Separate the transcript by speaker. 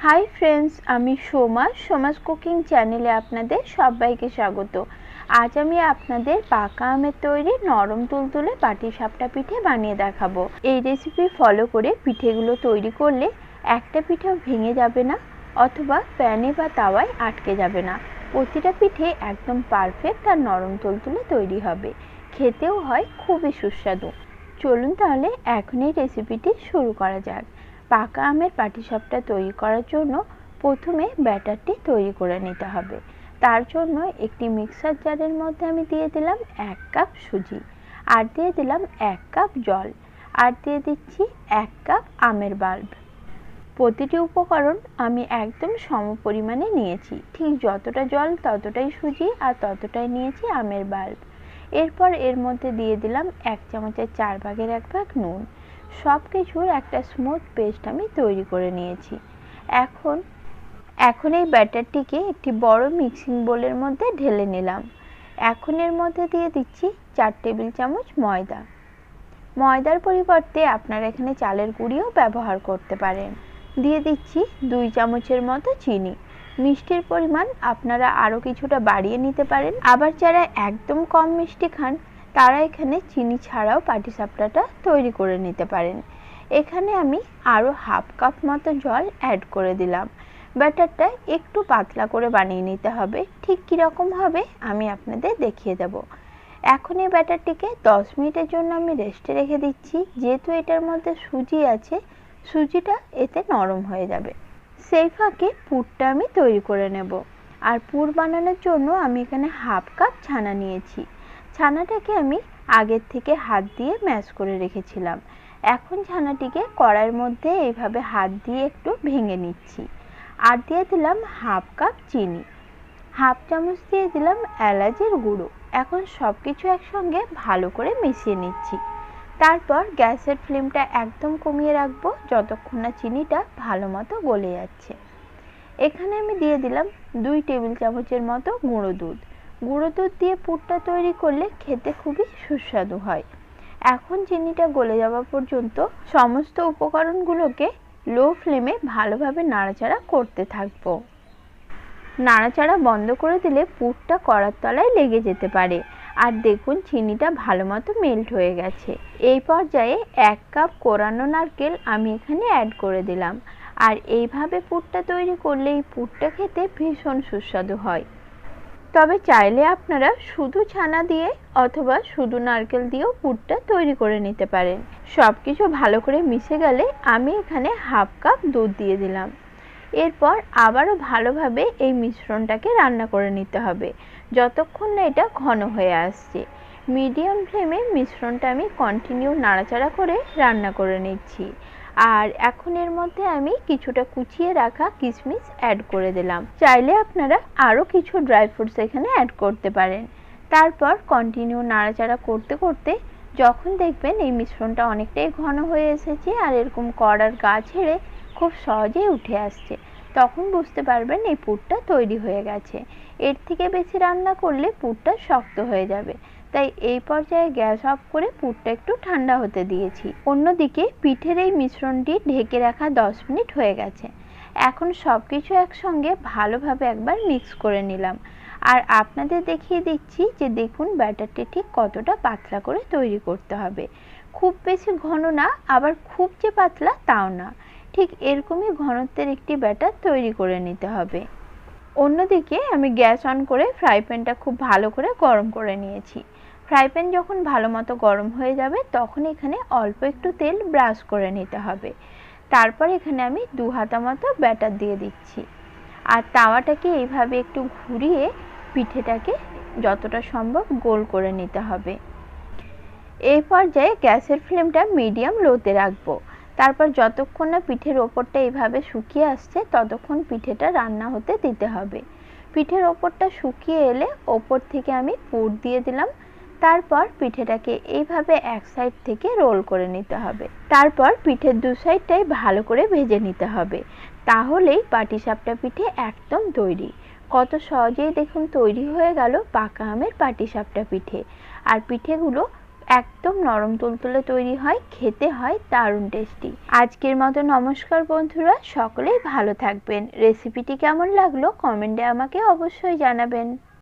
Speaker 1: Hi friends আমি Soma, Soma's cooking চ্যানেলে আপনাদের সবাইকে স্বাগত। আজ আমি আপনাদের পাকা আমের তৈরি নরম তুলতুলে পাটি সাপটা পিঠে বানিয়ে দেখাবো। এই রেসিপি ফলো করে পিঠেগুলো তৈরি করলে একটা পিঠেও ভেঙে যাবে না, অথবা প্যানে বা তাওয়ায় আটকে যাবে না। প্রতিটা পিঠে একদম পারফেক্ট আর নরম তুলতুলে তৈরি হবে। খেতেও হয়, খুবই সুস্বাদু। চলুন তাহলে এখন এই রেসিপিটি শুরু করা যাক। পাকা আমের পাটিসাপটা তৈরি করার জন্য প্রথমে ব্যাটারটি তৈরি করে নিতে হবে। তার জন্য একটি মিক্সার জারের মধ্যে আমি দিয়ে দিলাম এক কাপ সুজি আর দিয়ে দিলাম এক কাপ জল আর দিয়ে দিচ্ছি এক কাপ আমের বাল্ব। প্রতিটি উপকরণ আমি একদম সম পরিমাণে নিয়েছি। ঠিক যতটা জল ততটাই সুজি আর ততটাই নিয়েছি আমের বাল্ব। এরপর এর মধ্যে দিয়ে দিলাম এক চামচের চার ভাগের এক ভাগ নুন। সব কিছুর একটা স্মুথ পেস্ট আমি তৈরি করে নিয়েছি। এখন এখন এই ব্যাটারটিকে একটি বড় মিক্সিং বোলের মধ্যে ঢেলে নিলাম। এখন এর মধ্যে দিয়ে দিচ্ছি চার টেবিল চামচ ময়দা। ময়দার পরিবর্তে আপনারা এখানে চালের গুঁড়িও ব্যবহার করতে পারেন। দিয়ে দিচ্ছি দুই চামচের মতো চিনি। মিষ্টির পরিমাণ আপনারা আরও কিছুটা বাড়িয়ে নিতে পারেন। আবার যারা একদম কম মিষ্টি খান তারা এখানে চিনি ছাড়াও পাটিসাপটাটা তৈরি করে নিতে পারেন। এখানে আমি আরও হাফ কাপ মতো জল অ্যাড করে দিলাম। ব্যাটারটা একটু পাতলা করে বানিয়ে নিতে হবে। ঠিক কীরকম হবে আমি আপনাদের দেখিয়ে দেব। এখন এই ব্যাটারটিকে দশ মিনিটের জন্য আমি রেস্টে রেখে দিচ্ছি। যেহেতু এটার মধ্যে সুজি আছে, সুজিটা এতে নরম হয়ে যাবে। সেই ফাঁকে পুরটা আমি তৈরি করে নেব। আর পুর বানানোর জন্য আমি এখানে হাফ কাপ ছানা নিয়েছি। ছানাটাকে আমি আগের থেকে হাত দিয়ে ম্যাশ করে রেখেছিলাম। এখন ছানাটিকে কড়াইয়ের মধ্যে এইভাবে হাত দিয়ে একটু ভেঙে নিচ্ছি। আর দিয়ে দিলাম হাফ কাপ চিনি। হাফ চামচ দিয়ে দিলাম এলাচের গুঁড়ো। এখন সব কিছু একসঙ্গে ভালো করে মিশিয়ে নিচ্ছি। তারপর গ্যাসের ফ্লেমটা একদম কমিয়ে রাখব যতক্ষণ না চিনিটা ভালো মতো গলে যাচ্ছে। এখানে আমি দিয়ে দিলাম দুই টেবিল চামচের মতো গুঁড়ো দুধ। গুঁড়ো দুধ দিয়ে পুরটা তৈরি করলে খেতে খুবই সুস্বাদু হয়। এখন চিনিটা গলে যাওয়া পর্যন্ত সমস্ত উপকরণগুলোকে লো ফ্লেমে ভালোভাবে নাড়াচাড়া করতে থাকব। নাড়াচাড়া বন্ধ করে দিলে পুরটা কড়ার তলায় লেগে যেতে পারে। আর দেখুন, চিনিটা ভালো মতো মেল্ট হয়ে গেছে। এই পর্যায়ে এক কাপ কোরানো নারকেল আমি এখানে অ্যাড করে দিলাম। আর এইভাবে পুরটা তৈরি করলে এই পুরটা খেতে ভীষণ সুস্বাদু হয়। তবে চাইলে আপনারা শুধু ছানা দিয়ে অথবা শুধু নারকেল দিয়েও পুরটা তৈরি করে নিতে পারেন। সব কিছু ভালো করে মিশে গেলে আমি এখানে হাফ কাপ দুধ দিয়ে দিলাম। এরপর আবারও ভালোভাবে এই মিশ্রণটাকে রান্না করে নিতে হবে। যতক্ষণ না এটা ঘন হয়ে আসছে। মিডিয়াম ফ্লেমে মিশ্রণটা আমি কন্টিনিউ নাড়াচাড়া করে রান্না করে নিচ্ছি। আর এখন এর মধ্যে আমি কিছুটা কুচিয়ে রাখা কিশমিশ অ্যাড করে দিলাম। চাইলে আপনারা আরও কিছু ড্রাই ফ্রুটস এখানে অ্যাড করতে পারেন। তারপর কন্টিনিউ নাড়াচাড়া করতে করতে যখন দেখবেন এই মিশ্রণটা অনেকটাই ঘন হয়ে এসেছে আর এরকম কড়ার গা ছেড়ে খুব সহজেই উঠে আসছে, তখন বুঝতে পারবেন এই পুরটা তৈরি হয়ে গেছে। এর থেকে বেশি রান্না করলে পুরটা শক্ত হয়ে যাবে। তাই এই পর্যায়ে গ্যাস অফ করে পুরটা একটু ঠান্ডা হতে দিয়েছি। অন্যদিকে পিঠের এই মিশ্রণটি ঢেকে রাখা দশ মিনিট হয়ে গেছে। এখন সব কিছু একসঙ্গে ভালোভাবে একবার মিক্স করে নিলাম। আর আপনাদের দেখিয়ে দিচ্ছি যে দেখুন ব্যাটারটি ঠিক কতটা পাতলা করে তৈরি করতে হবে। খুব বেশি ঘন না, আবার খুব যে পাতলা তাও না। ঠিক এরকমই ঘনত্বের একটি ব্যাটার তৈরি করে নিতে হবে। অন্যদিকে আমি গ্যাস অন করে ফ্রাই প্যানটা খুব ভালো করে গরম করে নিয়েছি। ফ্রাই প্যান যখন ভালো মতো গরম হয়ে যাবে, তখন এখানে অল্প একটু তেল ব্রাশ করে নিতে হবে। তারপর এখানে আমি দু হাতা মতো ব্যাটার দিয়ে দিচ্ছি। আর তাওয়াটাকে এইভাবে একটু ঘুরিয়ে পিঠেটাকে যতটা সম্ভব গোল করে নিতে হবে। এই পর্যায়ে গ্যাসের ফ্লেমটা মিডিয়াম লোতে রাখব। তারপর যতক্ষণ না পিঠের ওপরটা এইভাবে শুকিয়ে আসছে, ততক্ষণ পিঠেটা রান্না হতে দিতে হবে। পিঠের ওপরটা শুকিয়ে এলে ওপর থেকে আমি পুর দিয়ে দিলাম। তারপর পিঠেটাকে এইভাবে এক সাইড থেকে রোল করে নিতে হবে। তারপর পিঠের দু সাইডটাই ভালো করে ভেজে নিতে হবে। তাহলেই পাটিসাপটা পিঠে একদম তৈরি। কত সহজেই দেখুন তৈরি হয়ে গেল পাকা আমের পাটিসাপটা পিঠে। আর পিঠেগুলো একদম নরম তুলতুলে তৈরি হয়, খেতে হয়, দারুণ টেস্টি। আজকের মতো নমস্কার বন্ধুরা, সকলেই ভালো থাকবেন। রেসিপিটি কেমন লাগল কমেন্টে আমাকে অবশ্যই জানাবেন।